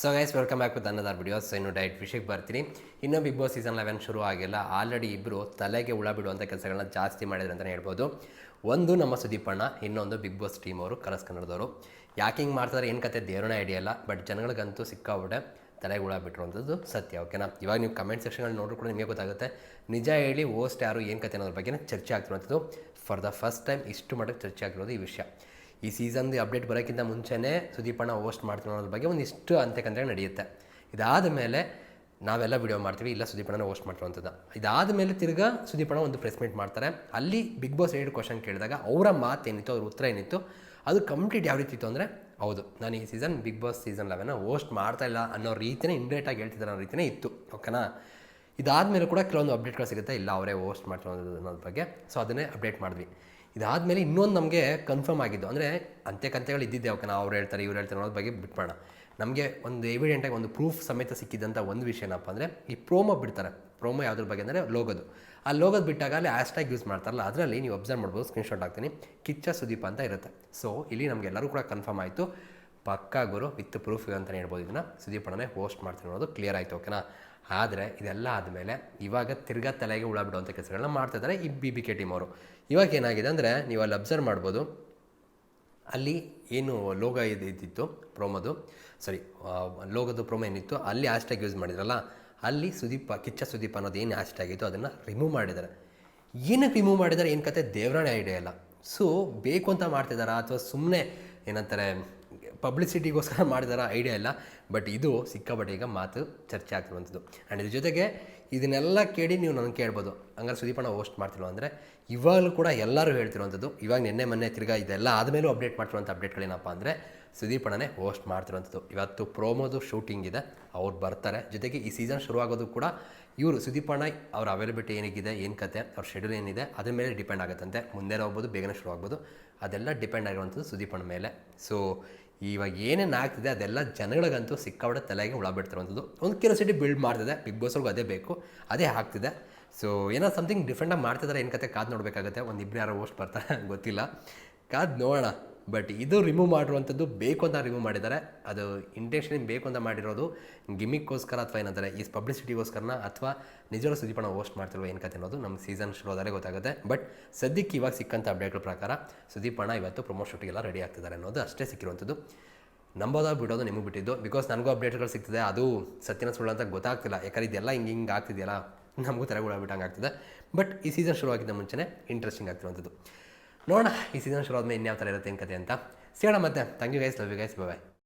So guys welcome back with Annadar videos ಇನ್ನು diet ವಿಷಯಕ್ಕೆ ಬರ್ತೀನಿ. ಇನ್ನೂ ಬಿಗ್ ಬಾಸ್ ಸೀಸನ್ ಲೆವೆನ್ ಶುರು ಆಗಿಲ್ಲ. ಆಲ್ರೆಡಿ ಇಬ್ಬರು ತಲೆಗೆ ಹುಳ ಬಿಡುವಂಥ ಕೆಲಸಗಳನ್ನ ಜಾಸ್ತಿ ಮಾಡಿದ್ರು ಅಂತಲೇ ಹೇಳ್ಬೋದು. ಒಂದು ನಮ್ಮ ಸುದೀಪಣ್ಣ ಇನ್ನೊಂದು ಬಿಗ್ ಬಾಸ್ ಟೀಮ್ ಅವರು ಕಲಸ್ ಕನ್ನಡದವರು. ಯಾಕೆ ಹಿಂಗೆ ಮಾಡ್ತಾರೆ ಏನು ಕತೆ ದೇವರನ್ನ ಐಡಿಯಾ ಇಲ್ಲ ಬಟ್ ಜನಗಳಿಗಂತೂ ಸಿಕ್ಕಾಬಿಟ್ಟೆ ತಲೆಗೆ ಹುಳ ಬಿಟ್ಟಿರುವಂಥದ್ದು ಸತ್ಯ ಓಕೆನಾ ಇವಾಗ ನೀವು ಕಮೆಂಟ್ ಸೆಕ್ಷನ್ಗಳು ನೋಡಿ ಕೂಡ ನಿಮಗೆ ಗೊತ್ತಾಗುತ್ತೆ. ನಿಜ ಹೇಳಿ ಓಸ್ಟ್ ಯಾರು, ಏನು ಕತೆ ಅನ್ನೋದ್ರ ಬಗ್ಗೆ ಚರ್ಚೆ ಆಗ್ತಿರುವಂಥದ್ದು. ಫಾರ್ ದ ಫಸ್ಟ್ ಟೈಮ್ ಇಷ್ಟು ಮಟ್ಟಕ್ಕೆ ಚರ್ಚೆ ಆಗಿರೋದು ಈ ವಿಷಯ. ಈ ಸೀಸನ್ದು ಅಪ್ಡೇಟ್ ಬರೋಕ್ಕಿಂತ ಮುಂಚೆನೇ ಸುದೀಪಣ್ಣ ಹೋಸ್ಟ್ ಮಾಡ್ತೀನಿ ಅನ್ನೋದ್ರ ಬಗ್ಗೆ ಒಂದಿಷ್ಟು ಅಂತ್ಯಕಂತ ನಡೆಯುತ್ತೆ. ಇದಾದ ಮೇಲೆ ನಾವೆಲ್ಲ ವಿಡಿಯೋ ಮಾಡ್ತೀವಿ, ಇಲ್ಲ ಸುದೀಪಣ್ಣನ ಹೋಸ್ಟ್ ಮಾಡ್ತಿರುವಂಥದ್ದು ಇದಾದ ಮೇಲೆ ತಿರ್ಗಾ ಸುದೀಪಣ್ಣ ಒಂದು ಪ್ರೆಸ್ ಮೀಟ್ ಮಾಡ್ತಾರೆ. ಅಲ್ಲಿ ಬಿಗ್ ಬಾಸ್ ಎರಡು ಕ್ವಶನ್ ಕೇಳಿದಾಗ ಅವರ ಮಾತು ಏನಿತ್ತು, ಅವ್ರ ಉತ್ತರ ಏನಿತ್ತು, ಅದು ಕಂಪ್ಲೀಟ್ ಯಾವ ರೀತಿ ಇತ್ತು ಅಂದರೆ ಹೌದು, ನಾನು ಈ season Big Boss season eleven host ಮಾಡ್ತಾ ಇಲ್ಲ ಅನ್ನೋ ರೀತಿಯೇ ಇಂಡೈರೆಕ್ಟಾಗಿ ಹೇಳ್ತಿದ್ದಾರೆ ಅನ್ನೋ ರೀತಿಯೇ ಇತ್ತು ಓಕೆನಾ ಇದಾದಮೇಲೆ ಕೂಡ ಕೆಲವೊಂದು ಅಪ್ಡೇಟ್ಗಳು ಸಿಗುತ್ತೆ, ಇಲ್ಲ ಅವರೇ ಹೋಸ್ಟ್ ಮಾಡ್ತಿರೋದು ಅನ್ನೋದ್ರ ಬಗ್ಗೆ. ಸೊ ಅದನ್ನೇ ಅಪ್ಡೇಟ್ ಮಾಡಿದ್ವಿ. ಇದಾದಮೇಲೆ ಇನ್ನೊಂದು ನಮಗೆ ಕನ್ಫರ್ಮ್ ಆಗಿದ್ದು. ಅಂದರೆ ಅಂತೆ ಕಂತೆಗಳು ಇದ್ದಿದ್ದೆ ಓಕೆ ಅವ್ರು ಹೇಳ್ತಾರೆ, ಇವ್ರು ಹೇಳ್ತಾರೆ ಅನ್ನೋದ್ರ ಬಗ್ಗೆ ಬಿಟ್ಬೇಡ ನಮಗೆ ಒಂದು ಎವಿಡೆಂಟಾಗಿ ಒಂದು ಪ್ರೂಫ್ ಸಮೇತ ಸಿಕ್ಕಿದ್ದಂಥ ಒಂದು ವಿಷಯ ಏನಪ್ಪ ಅಂದರೆ, ಈ ಪ್ರೋಮೋ ಬಿಡ್ತಾರೆ. ಪ್ರೋಮೋ ಯಾವುದ್ರ ಬಗ್ಗೆ ಅಂದರೆ ಲೋಗೋದು. ಆ ಲೋಗೋದು ಬಿಟ್ಟಾಗ ಅಲ್ಲಿ ಹ್ಯಾಶ್ಟ್ಯಾಗ್ ಯೂಸ್ ಮಾಡ್ತಾರಲ್ಲ, ಅದರಲ್ಲಿ ನೀವು ಅಬ್ಸರ್ವ್ ಮಾಡ್ಬೋದು ಸ್ಕ್ರೀನ್ಶಾಟ್ ಹಾಕ್ತೀನಿ. ಕಿಚ್ಚ ಸುದೀಪ ಅಂತ ಇರುತ್ತೆ. ಸೊ ಇಲ್ಲಿ ನಮಗೆಲ್ಲರೂ ಕೂಡ ಕನ್ಫರ್ಮ್ ಆಯಿತು. ಪಕ್ಕಾ ಗುರು ವಿತ್ ಪ್ರೂಫ್ ಅಂತಲೇ ಹೇಳ್ಬೋದು ಇದನ್ನು. ಸುದೀಪಣ್ಣನೇ ಹೋಸ್ಟ್ ಮಾಡ್ತೀನಿ ಅನ್ನೋದು ಕ್ಲಿಯರ್ ಆಯಿತು ಓಕೆನಾ ಆದರೆ ಇದೆಲ್ಲ ಆದಮೇಲೆ ಇವಾಗ ತಿರ್ಗಾ ತಲೆಗೆ ಹುಳ ಬಿಡುವಂಥ ಕೆಲಸಗಳನ್ನ ಮಾಡ್ತಿದ್ದಾರೆ ಈ ಬಿ ಬಿ ಕೆ ಟೀಮ್ ಅವರು. ಇವಾಗ ಏನಾಗಿದೆ ಅಂದರೆ ನೀವು ಅಲ್ಲಿ ಅಬ್ಸರ್ವ್ ಮಾಡ್ಬೋದು, ಅಲ್ಲಿ ಏನು ಲೋಗ ಇದು ಇದ್ದಿತ್ತು ಪ್ರೋಮೋದು ಸಾರಿ ಲೋಗದು ಪ್ರೋಮೋ ಏನಿತ್ತು, ಅಲ್ಲಿ ಹ್ಯಾಶ್ಟ್ಯಾಗ್ ಯೂಸ್ ಮಾಡಿದ್ರಲ್ಲ, ಅಲ್ಲಿ ಸುದೀಪ, ಕಿಚ್ಚ ಸುದೀಪ್ ಅನ್ನೋದು ಏನು ಹ್ಯಾಶ್ಟ್ಯಾಗ್ ಇತ್ತು, ಅದನ್ನು ರಿಮೂವ್ ಮಾಡಿದ್ದಾರೆ. ಏನಕ್ಕೆ ರಿಮೂವ್ ಮಾಡಿದ್ದಾರೆ, ಏನು ಕತೆ? ದೇವರಾಣೆ ಐಡಿಯಾ ಇಲ್ಲ ಸೊ ಬೇಕು ಅಂತ ಮಾಡ್ತಿದ್ದಾರಾ ಅಥವಾ ಸುಮ್ಮನೆ ಏನಂತಾರೆ ಪಬ್ಲಿಸಿಟಿಗೋಸ್ಕರ ಮಾಡಿದಾರ ಐಡಿಯಾ ಇಲ್ಲ. ಬಟ್ ಇದು ಸಿಕ್ಕಾಪಟ್ಟೆ ಈಗ ಮಾತು ಚರ್ಚೆ ಆಗ್ತಿರುವಂಥದ್ದು. ಆ್ಯಂಡ್ ಇದ್ರ ಜೊತೆಗೆ ಇದನ್ನೆಲ್ಲ ಕೇಳಿ ನೀವು ನನಗೆ ಕೇಳ್ಬೋದು. ಹಂಗಾರೆ ಸುದೀಪಣ್ಣ ಹೋಸ್ಟ್ ಮಾಡ್ತಿರೋ ಅಂದರೆ, ಇವಾಗಲೂ ಕೂಡ ಎಲ್ಲರೂ ಹೇಳ್ತಿರುವಂಥದ್ದು, ಇವಾಗ ನಿನ್ನೆ ಮೊನ್ನೆ ತಿರ್ಗಾ ಇದೆಲ್ಲ ಆದಮೇಲೂ ಅಪ್ಡೇಟ್ ಮಾಡ್ತಿರುವಂಥ ಅಪ್ಡೇಟ್ಗಳೇನಪ್ಪ ಅಂದರೆ ಸುದೀಪಣ್ಣನೇ ಹೋಸ್ಟ್ ಮಾಡ್ತಿರುವಂಥದ್ದು. ಇವತ್ತು ಪ್ರೋಮೋದು ಶೂಟಿಂಗ್ ಇದೆ, ಅವ್ರು ಬರ್ತಾರೆ. ಜೊತೆಗೆ ಈ ಸೀಸನ್ ಶುರುವಾಗೋದು ಕೂಡ ಇವರು ಸುದೀಪಣ್ಣ ಅವ್ರ ಅವೈಲಬಿಲಿಟಿ ಏನಿದೆ ಏನು ಕತೆ, ಅವ್ರ ಶೆಡ್ಯೂಲ್ ಏನಿದೆ, ಅದ್ರ ಮೇಲೆ ಡಿಪೆಂಡ್ ಆಗುತ್ತಂತೆ. ಮುಂದೆ ಹೋಗ್ಬೋದು, ಬೇಗನೆ ಶುರು ಆಗ್ಬೋದು ಅದೆಲ್ಲ ಡಿಪೆಂಡ್ ಆಗಿರುವಂಥದ್ದು ಸುದೀಪಣ್ಣ ಮೇಲೆ. ಸೊ ಇವಾಗ ಏನೇನು ಆಗ್ತಿದೆ ಅದೆಲ್ಲ ಜನಗಳಿಗಂತೂ ಸಿಕ್ಕಾಬಿಡ ತಲೆಗೆ ಹುಳ ಬಿಡ್ತಿರುವಂಥದ್ದು. ಒಂದು ಕ್ಯೂರಿಯಾಸಿಟಿ ಬಿಲ್ಡ್ ಮಾಡ್ತಿದೆ ಬಿಗ್ ಬಾಸ್ವ್ರಿಗೂ ಅದೇ ಬೇಕು, ಅದೇ ಆಗ್ತಿದೆ. ಸೊ ಏನೋ ಸಮಥಿಂಗ್ ಡಿಫ್ರೆಂಟಾಗಿ ಮಾಡ್ತಿದ್ದಾರೆ ಏನು ಕತೆ ಕಾದು ನೋಡಬೇಕಾಗುತ್ತೆ, ಒಂದು ಇಬ್ಬರು ಯಾರೋ ಹೋಸ್ಟ್ ಬರ್ತಾರೆ, ಗೊತ್ತಿಲ್ಲ. ಕಾದು ನೋಡೋಣ. ಬಟ್ ಇದು ರಿಮೂವ್ ಮಾಡಿರುವಂಥದ್ದು ಬೇಕು ಅಂತ ರಿಮೂವ್ ಮಾಡಿದ್ದಾರೆ. ಅದು ಇಂಟೆನ್ಷನ್ ಬೇಕು ಅಂತ ಮಾಡಿರೋದು ಗಿಮಿಕ್ಕೋಸ್ಕರ ಅಥವಾ ಏನಂತಾರೆ, ಈ ಪಬ್ಲಿಸಿಟಿಗೋಸ್ಕರನ ಅಥವಾ ನಿಜವಾದ ಸುದೀಪಣ್ಣ ಹೋಸ್ಟ್ ಮಾಡ್ತಿರೋ ಏನು ಕತೆ ಅನ್ನೋದು ನಮ್ಮ ಸೀಸನ್ ಶುರು ಆದರೆ ಗೊತ್ತಾಗುತ್ತೆ. ಬಟ್ ಸದ್ಯಕ್ಕೆ ಇವಾಗ ಸಿಕ್ಕಂಥ ಅಪ್ಡೇಟ್ಗಳ ಪ್ರಕಾರ ಸುದೀಪಣ್ಣ ಇವತ್ತು ಪ್ರಮೋಟ್ ಶೂಟಿಗೆಲ್ಲ ರೆಡಿ ಆಗ್ತಿದ್ದಾರೆ ಅನ್ನೋದು ಅಷ್ಟೇ ಸಿಕ್ಕಿರುವಂಥದ್ದು. ನಂಬೋದ ಬಿಡೋದು ನಿಮಗೆ ಬಿಟ್ಟಿದ್ದು. ಬಿಕಾಸ್ ನನಗೂ ಅಪ್ಡೇಟ್ಗಳು ಸಿಗ್ತದೆ. ಅದು ಸತ್ಯನ ಸುಳ್ಳು ಅಂತ ಗೊತ್ತಾಗ್ತಿಲ್ಲ. ಯಾಕಂದ್ರೆ ಇದೆಲ್ಲ ಹಿಂಗೆ ಹಿಂಗೆ ಆಗ್ತಿದೆಯಲ್ಲ. ನಮಗೂ ತೆರೆಗುಳ ಬಿಟ್ಟಂಗೆ ಆಗ್ತದೆ. ಬಟ್ ಈ ಸೀಸನ್ ಶುರುವಾಗಿದ್ದ ಮುಂಚೆನೇ ಇಂಟ್ರೆಸ್ಟಿಂಗ್ ಆಗ್ತಿರುವಂಥದ್ದು. ನೋಡೋಣ ಈ ಸೀಸನ್ ಶುರು ಆದ್ಮೇಲೆ ಇನ್ಯಾವ ಥರ ಇರುತ್ತೆ ಏನು ಕತೆ ಅಂತ. ಸಿಗೋಣ ಮತ್ತೆ. Thank you guys love you guys bye